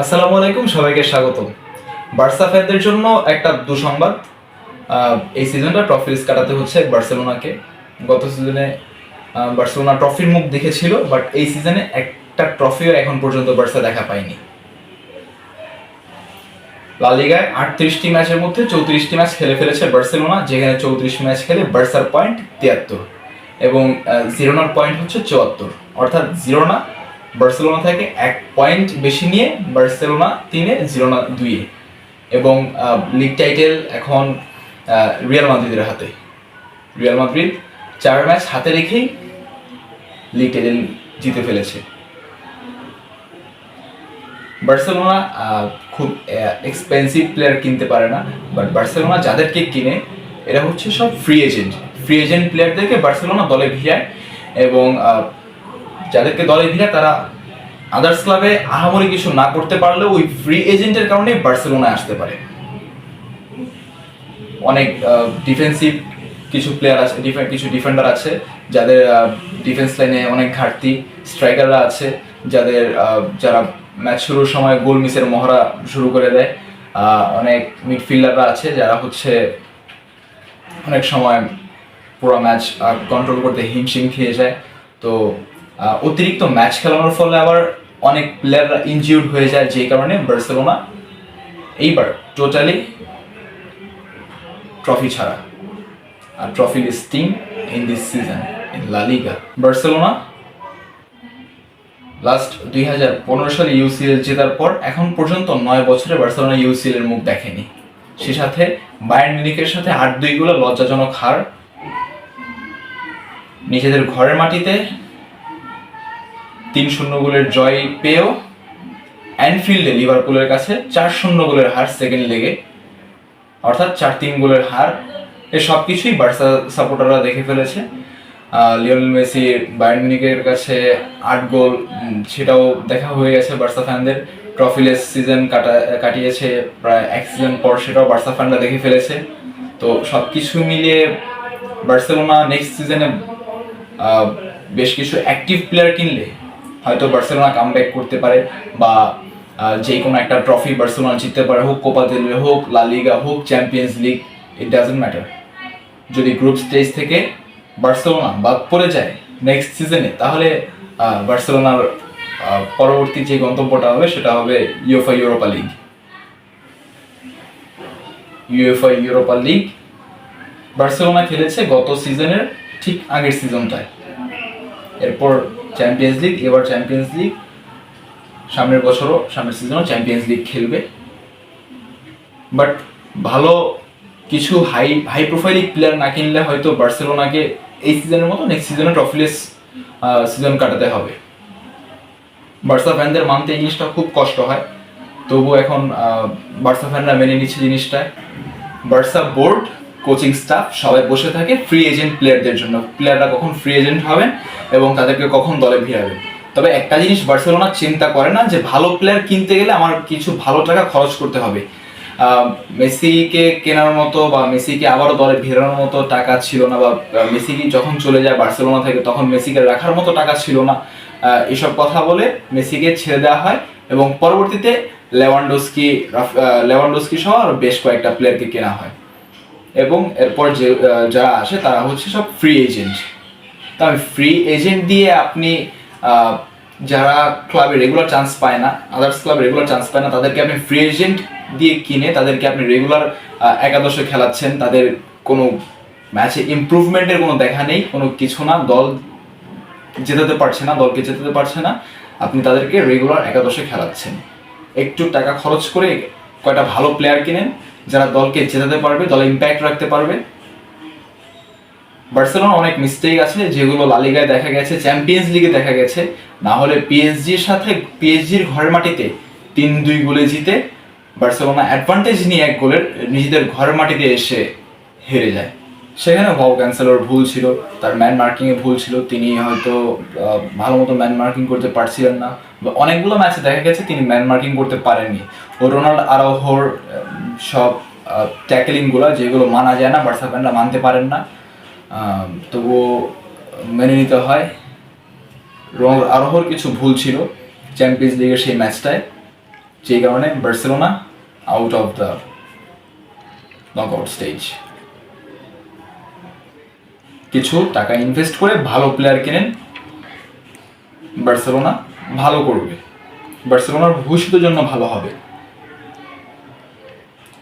আসসালামু আলাইকুম, সবাইকে স্বাগত বার্সা ফ্যানদের জন্য একটা দুঃসংবাদ। এই সিজনটা ট্রফি রিস্ক কাটাতে হচ্ছে বার্সেলোনাকে। গত সিজনে বার্সেলোনা ট্রফির মুখ দেখেছিল বাট এই সিজনে একটা ট্রফিও এখন পর্যন্ত বার্সা দেখা পায়নি। লালিগায় আটত্রিশটি ম্যাচের মধ্যে চৌত্রিশটি ম্যাচ খেলে ফেলেছে বার্সেলোনা, যেখানে চৌত্রিশ ম্যাচ খেলে বার্সার পয়েন্ট তিয়াত্তর এবং জিরোনার পয়েন্ট হচ্ছে চুয়াত্তর। অর্থাৎ জিরোনা বার্সেলোনা থেকে এক পয়েন্ট বেশি নিয়ে বার্সেলোনা তিনে জিরোনা দুইয়ে। এবং লিগ টাইটেল এখন রিয়াল মাদ্রিদের হাতে। রিয়াল মাদ্রিদ চার ম্যাচ হাতে রেখেই লিগ টাইটেল জিতে ফেলেছে। বার্সেলোনা খুব এক্সপেন্সিভ প্লেয়ার কিনতে পারে না বাট বার্সেলোনা যাদেরকে কিনে, এরা হচ্ছে সব ফ্রি এজেন্ট ফ্রি এজেন্ট প্লেয়ারদেরকে বার্সেলোনা দলে ভিড়ায় এবং যাদেরকে দলে ভিড়ায় তারা আদার্স ক্লাবে আহামরি কিছু না করতে পারলেও ওই ফ্রি এজেন্টের কারণে বার্সেলোনায় আসতে পারে। অনেক ডিফেন্সিভ কিছু প্লেয়ার আছে কিছু ডিফেন্ডার আছে, যাদের ডিফেন্স লাইনে অনেক ঘাটতি স্ট্রাইকাররা আছে, যাদের যারা ম্যাচ শুরুর সময় গোল মিসের মহড়া শুরু করে দেয়। অনেক মিডফিল্ডাররা আছে যারা হচ্ছে অনেক সময় পুরো ম্যাচ কন্ট্রোল করতে হিমশিম খেয়ে যায়। তো অতিরিক্ত ম্যাচ খেলানোর ফলে আবার অনেক প্লেয়াররা ইনজিউর্ড হয়ে যায় যে কারণে বার্সেলোনা এইবার টোটালি ট্রফি ছাড়া। আর trophy listing in this season in La Liga Barcelona last দুই হাজার পনেরো সালে ইউসিএল জেতার পর এখন পর্যন্ত নয় বছরে বার্সেলোনা ইউসিএল এর মুখ দেখেনি। সে সাথে বায়ার্ন মিউনিকের সাথে আট দুই গুলো লজ্জাজনক হার। নিজেদের ঘরের মাটিতে তিন শূন্য গোলের জয় পেয়েও অ্যানফিল্ডে লিভারপুলের কাছে চার শূন্য গোলের হার সেকেন্ড লেগে অর্থাৎ চার তিন গোলের হার এ সব কিছুই বার্সা সাপোর্টাররা দেখে ফেলেছে। আহ, লিওনেল মেসি বায়ার্ন মিউনিকের কাছে আট গোল সেটাও দেখা হয়ে গেছে বার্সা ফ্যানদের ট্রফিলেস সিজন কাটা কাটিয়েছে প্রায় এক সিজন পর সেটাও বার্সা ফ্যানরা দেখে ফেলেছে। তো সব কিছু মিলিয়ে বার্সেলোনা নেক্সট সিজনে বেশ কিছু অ্যাক্টিভ প্লেয়ার কিনলে হয়তো বার্সেলোনা কাম ব্যাক করতে পারে বা যে কোনো একটা ট্রফি বার্সেলোনা জিততে পারে হোক কোপা দেল হোক লা লিগা হোক Champions League it doesn't matter যদি গ্রুপ স্টেজ থেকে বার্সেলোনা বাদ পড়ে যায় নেক্সট সিজনে তাহলে বার্সেলোনার পরবর্তী যে গন্তব্যটা হবে সেটা হবে UEFA Europa League UEFA Europa League Barcelona খেলেছে গত সিজনের ঠিক আগের সিজনটায় এরপর চ্যাম্পিয়ন্স লিগ এবার চ্যাম্পিয়ন্স লিগ সামনের বছরও, সামনের সিজনও চ্যাম্পিয়ন্স লিগ খেলবে। বাট ভালো কিছু হাই হাই প্রোফাইলিক প্লেয়ার না কিনলে হয়তো বার্সেলোনাকে এই সিজনের মতো নেক্সট সিজনে ট্রফিলেস সিজন কাটাতে হবে। বার্সা ফ্যানদের মানতে জিনিসটা খুব কষ্ট হয়। তবু এখন বার্সা ফ্যানরা মেনে নিচ্ছে জিনিসটা। বার্সা বোর্ড কোচিং স্টাফ সবাই বসে থাকে ফ্রি এজেন্ট প্লেয়ারদের জন্য। প্লেয়াররা কখন ফ্রি এজেন্ট হবেন এবং তাদেরকে কখন দলে ভিড়াবেন তবে একটা জিনিস বার্সেলোনা চিন্তা করে না যে ভালো প্লেয়ার কিনতে গেলে আমার কিছু ভালো টাকা খরচ করতে হবে। মেসিকে কেনার মতো বা মেসিকে আবারও দলে ভিড়ানোর মতো টাকা ছিল না বা মেসি যখন চলে যায় বার্সেলোনা থেকে তখন মেসিকে রাখার মতো টাকা ছিল না। এসব কথা বলে মেসিকে ছেড়ে দেওয়া হয় এবং পরবর্তীতে আহ, লেভানডোস্কি সহ আরও বেশ কয়েকটা প্লেয়ারকে কেনা হয়। এবং এরপর যে যারা আসে তারা হচ্ছে সব ফ্রি এজেন্ট তবে ফ্রি এজেন্ট দিয়ে আপনি যারা ক্লাবে রেগুলার চান্স পায় না আদার্স ক্লাব রেগুলার চান্স পায় না, তাদেরকে আপনি ফ্রি এজেন্ট দিয়ে কিনে তাদেরকে আপনি রেগুলার একাদশে খেলাচ্ছেন, তাদের কোনো ম্যাচে ইমপ্রুভমেন্টের কোনো দেখা নেই, কোনো কিছু না, দল জেতাতে পারছে না, দলকে জেতাতে পারছে না, আপনি তাদেরকে রেগুলার একাদশে খেলাচ্ছেন। একটু টাকা খরচ করে কয়টা ভালো প্লেয়ার কিনেন যারা দলকে জেতাতে পারবে দলে ইম্প্যাক্ট রাখতে পারবে। বার্সেলোনা অনেক মিস্টেক আছে যেগুলো লালিগায় দেখা গেছে চ্যাম্পিয়ন্স লিগে দেখা গেছে। না হলে পিএসজির সাথে পিএসজির ঘরের মাটিতে তিন দুই গোলে জিতে বার্সেলোনা অ্যাডভান্টেজ নিয়ে এক গোলের নিজেদের ঘরের মাটিতে এসে হেরে যায়। সেখানে ভাও ক্যান্সেলর ভুল ছিল তার ম্যান মার্কিং এ ভুল ছিল। তিনি হয়তো ভালো মতো ম্যান মার্কিং করতে পারছিলেন না। অনেকগুলো ম্যাচে দেখা গেছে তিনি ম্যান মার্কিং করতে পারেননি। ও রোনাল্ড আরাউহোর আহ, সব ট্যাকেলিংগুলো যেগুলো মানা যায় না বার্সা ফ্যানরা মানতে পারেন না। তবুও মেনে নিতে হয়। রোনাল্ড আরোহর কিছু ভুল ছিল চ্যাম্পিয়ন্স লিগের সেই ম্যাচটায় যেই কারণে Barcelona out of the knockout stage কিছু টাকা ইনভেস্ট করে ভালো প্লেয়ার কেনেন বার্সেলোনা ভালো করবে। বার্সেলোনার ভবিষ্যতের জন্য ভালো হবে।